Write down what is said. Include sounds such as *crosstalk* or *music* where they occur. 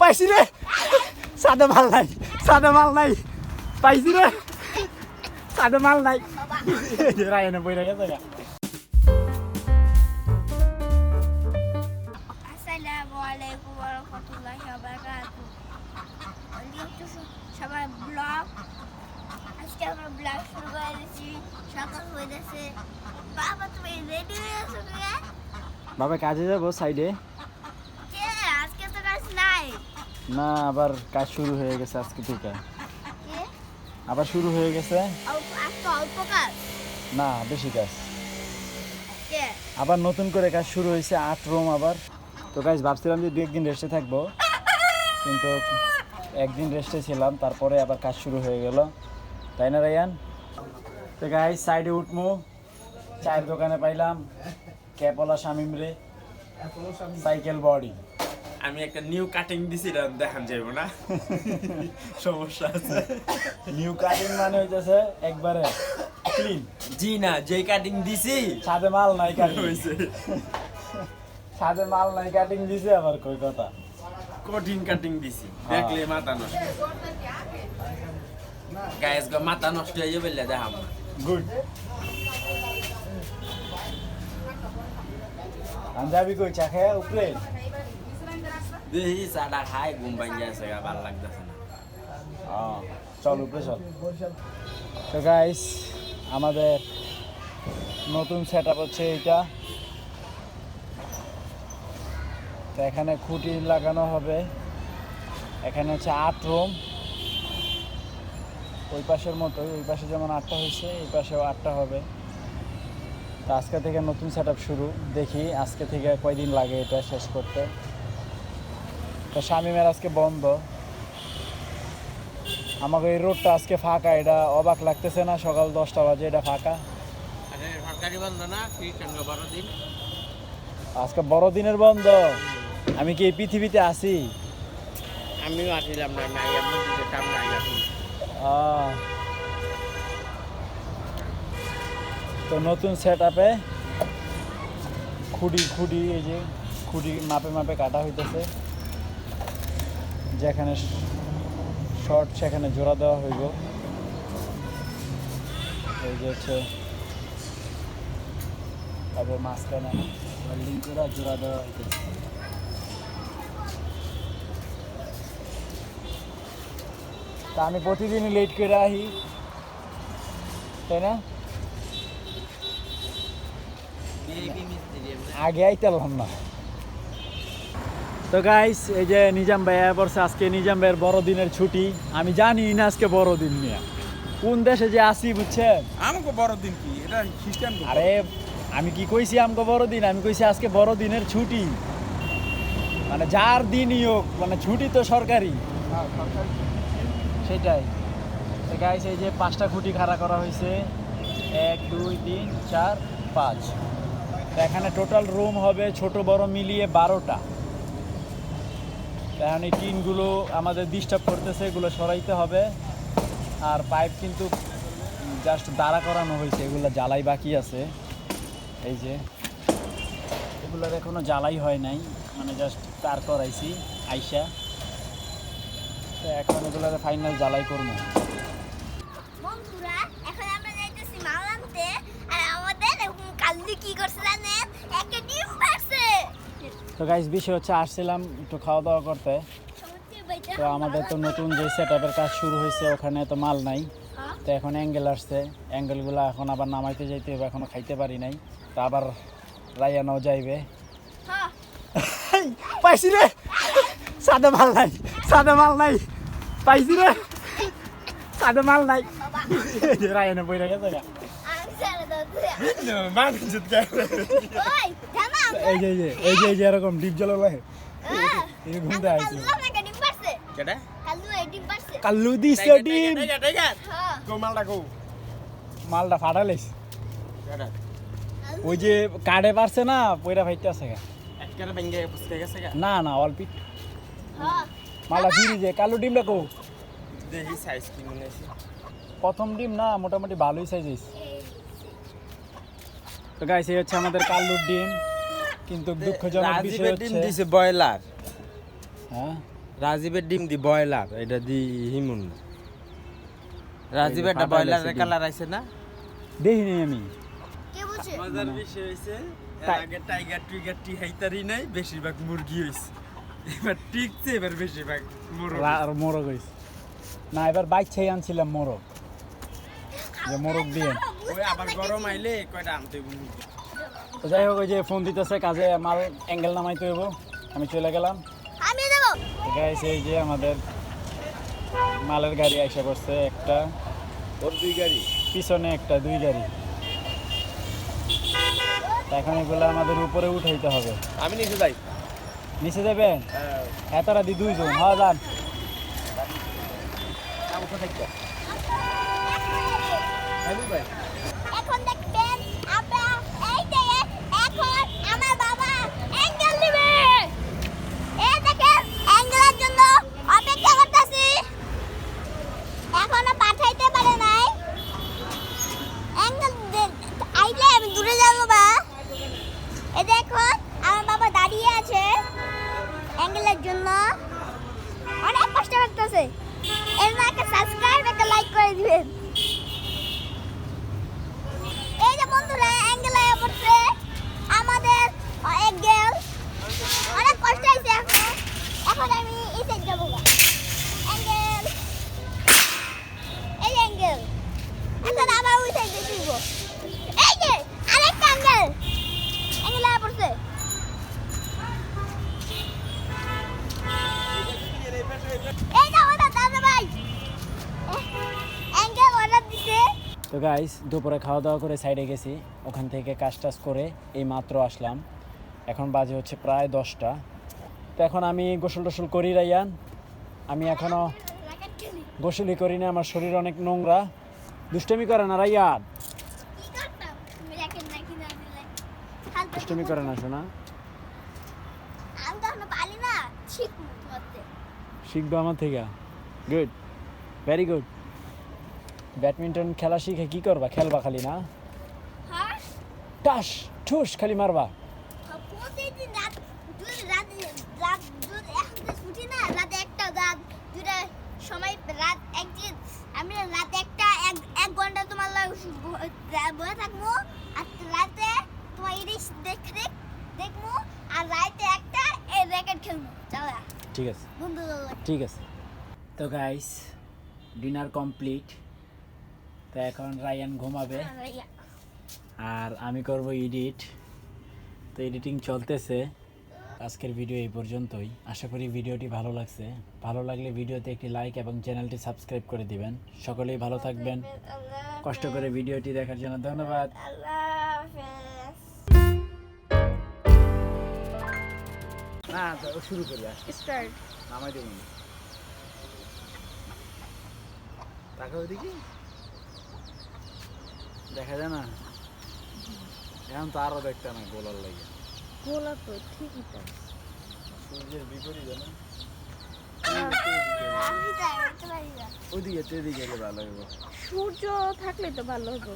পাইছি রে। সাদা মাল নাই সাদা মাল নাই। পাইছি রে। সাদা মাল নাই। রায়নে বইরা গেছে গা। আসসালামু আলাইকুম ওয়া রাহমাতুল্লাহি ওয়া বারাকাতুহু ওয়েলকাম টু সবার ব্লগ। আজকে আমরা ব্লগ শুরু করে দিচ্ছি। সকাল হয়ে গেছে। বাবা তুমি রেডি হয়ে বাবা কাজে যাব সাইডে কে আজকে তো কাজ নাই না আবার কাজ শুরু হয়ে গেছে আজকে থেকে। আবার শুরু হয়ে গেছে? না বেশি কাজ। আবার নতুন করে কাজ শুরু হয়েছে আট রুম আবার। তো কাজ ভাবছিলাম যে দু একদিন রেস্টে থাকব। কিন্তু একদিন রেস্টে ছিলাম তারপরে আবার কাজ শুরু হয়ে গেল। তাই না রায়ান? তো গাই সাইডে উঠমু। চায়ের দোকানে পাইলাম। ক্যাপলা শামিম রে। Cycle body. আমি একটা নিউ কাটিং দিছিলাম দেখান যাইব না। *laughs* সমস্যা আছে। নিউ কাটিং মানে হইতেছে একবারে ক্লিন জি না যে কাটিং দিছি সাদে মাল নাই কাটিং হইছে। সাদে মাল নাই কাটিং দিছে আবার কই কথা? কঠিন কাটিং দিছি হ্যাঁ। দেখলে মাথা নষ্ট। গায়েস গো মাথা নষ্ট হয়ে যাবে দেখাম না। গুড পাঞ্জাবি কই চা খেয়ে উপরে? চাটা খাই, ঘুম লাগতেছে না। চল তো গাইস আমাদের নতুন সেট আপ হচ্ছে এইটা। তো এখানে খুঁটি লাগানো হবে। এখানে হচ্ছে আট রুম ওই পাশের মতো, ওই পাশে যেমন আটটা হয়েছে, এই পাশেও আটটা হবে। তো আজকে থেকে নতুন সেট শুরু। দেখি আজকে থেকে কয়দিন লাগে এটা শেষ করতে। তো শামিমের আজকে বন্ধ। আমাকে এই রোডটা আজকে ফাঁকা এটা অবাক লাগতেছে না সকাল দশটা বাজে এটা ফাঁকা। সরকারি বন্ধ না? খ্রিস্টান আজকে বড়দিনের বন্ধ। আমি কি এই পৃথিবীতে আছি? আমিও আসিলাম না নাই আসি তো নতুন সেট আপে খুঁড়ি খুঁড়ি এই যে খুঁড়ি মাপে মাপে কাটা হইতেছে। যেখানে শর্ট সেখানে জোড়া দেওয়া হইব। এই যে হচ্ছে তারপর মাঝখানে ওয়েল্ডিং করে জোড়া দেওয়া হইতেছে। তা আমি প্রতিদিনই লেট করে আহি তাই না? আগে আইতে আইতালাম না। তো গাইস এই যে নিজাম ভাই আয়া পড়ছে আজকে নিজাম ভাইয়ের বড়দিনের ছুটি। আমি জানি না আজকে বড়দিন নিয়ে। কোন দেশে যে আসি বুঝছেন? আমাকে বড়দিন কি? এটা খ্রিস্টান আরে আমি কি কইছি আমাকে বড়দিন? আমি কইছি আজকে বড়দিনের ছুটি। মানে যার দিনই হোক মানে ছুটি তো সরকারি। হ্যাঁ, সেটাই। তো গাইস এই যে পাঁচটা খুঁটি খাড়া করা হয়েছে এক দুই তিন চার পাঁচ। তো এখানে টোটাল রুম হবে ছোট বড় মিলিয়ে বারোটা। এখন এই টিনগুলো আমাদের ডিস্টার্ব করতেছে, এগুলো সরাইতে হবে। আর পাইপ কিন্তু জাস্ট দাঁড়া করানো হয়েছে, এগুলো জ্বালাই বাকি আছে। এই যে, এগুলোর এখনও জ্বালাই হয় নাই মানে জাস্ট তার করাইছি, আইসা। তো এখন এগুলোর ফাইনাল জ্বালাই করব। আমাদের কি করছে জানেন? একটা ডিম তো গাইস বিষয় হচ্ছে আসছিলাম একটু খাওয়া দাওয়া করতে। তো আমাদের তো নতুন যে সেট কাজ শুরু হয়েছে ওখানে তো মাল নাই। তো এখন অ্যাঙ্গেল আসছে। অ্যাঙ্গেলগুলো এখন আবার নামাইতে যাইতে হবে এখনও খাইতে পারি নাই। তো আবার রায়ানাও যাইবে। হ্যাঁ পাইছি রে! সাদা মাল নাই সাদা মাল নাই। পাইছি রে! সাদা মাল নাই। রায়ানা বইরা গেছে এই যে এই যে এই যে এরকম ডিপ জল লাগে এই ঘুমতে আইছে। কেডা? এই ডিম পারছে। কাল্লু দিছে ডিম। হ্যাঁ। গো মালটা গো। মালটা ফাটালিস কেডা? ওই যে কার্ডে পারছে না পয়রা ফাইতে আছে গা। একবারে ভেঙে বুঝতে গেছে গা। না না অল্পিট হ্যাঁ। মালটা ফিরি যে কালো ডিম রাখো দেখি সাইজ কি মনে আছে প্রথম ডিম না মোটামুটি ভালোই সাইজ তো গাইস এই হচ্ছে আমাদের কাল্লুর ডিম। কিন্তু দুঃখজনক বিষয় রাজীবের ডিম দিছে ব্রয়লার। হ্যাঁ? রাজীবের ডিম দি বয়লার এটা দি হিমুন। রাজীব লাগছে ডিম। কালার আছে না? দেখিনি আমি। কে বুঝে? মজার বিষয় হইছে আগে টাইগার টুইগার টি হাইতারি নাই বেশিরভাগ মুরগি হইছে। এবার টিকছে এবার বেশিরভাগ মুরগি আর মোরগ হয়েছে না এবার বাইক আনছিলাম মোরগ। যে মোরগ দিয়ে। ওই আবার গরম আইলে কয়টা আনতে মুরগি। তো যাই হোক ওই যে ফোন দিতেছে কাজে মাল অ্যাঙ্গেল নামাইতে হইব। আমি চলে গেলাম। আমি গাইস এই যে আমাদের মালের গাড়ি এসে পড়ছে একটা। ওর দুই গাড়ি? পিছনে একটা দুই গাড়ি। তা এখন এগুলো আমাদের উপরে উঠাইতে হবে। আমি নিচে যাই। নিচে যাবেন হ্যাঁ। তারা দি দুইজন। হ্যাঁ যান। এখন দেখবেন তো গাইস দুপুরে খাওয়া দাওয়া করে সাইডে গেছি। ওখান থেকে কাজ টাজ করে এই মাত্র আসলাম। এখন বাজে হচ্ছে প্রায় দশটা। তো এখন আমি গোসল টোসল করি রাইয়ান। আমি এখনও গোসলই করি না, আমার শরীর অনেক নোংরা। দুষ্টমি করে না রাইয়ান? দুষ্টমি করে না, শোনা। শিখব আমার থেকে। গুড ভেরি গুড ব্যাডমিন্টন খেলা শিখে কি করবা? খেলবা খালি না? হ্যাঁ? টাস ঠুস খালি মারবা। রাত সময় একদিন। আমি রাতে একটা এক ঘণ্টা তোমার থাকব আর রাতে তোমার ইলিশ দেখ দেখ দেখব আর রাতে একটা এই র্যাকেট খেলব। চালা। ঠিক আছে। বন্ধু ঠিক আছে। তো গাইস ডিনার কমপ্লিট তো এখন রায়ান ঘুমাবে। আর আমি করব এডিট। তো এডিটিং চলতেছে। আজকের ভিডিও এই পর্যন্তই। আশা করি ভিডিওটি ভালো লাগছে। ভালো লাগলে ভিডিওতে একটি লাইক এবং চ্যানেলটি সাবস্ক্রাইব করে দিবেন। সকলেই ভালো থাকবেন। কষ্ট করে ভিডিওটি দেখার জন্য ধন্যবাদ। না শুরু করি স্টার্ট। নামাই দেবো তাকে ওইদিকে দেখা যায় না? এখন তো আরও দেখতে না গোলার লাগে। গোলা তো ঠিকই তাই সূর্যের বিপরীত না। ওইদিকে তো এদিকে গেলে ভালো হবে সূর্য থাকলে তো ভালো হতো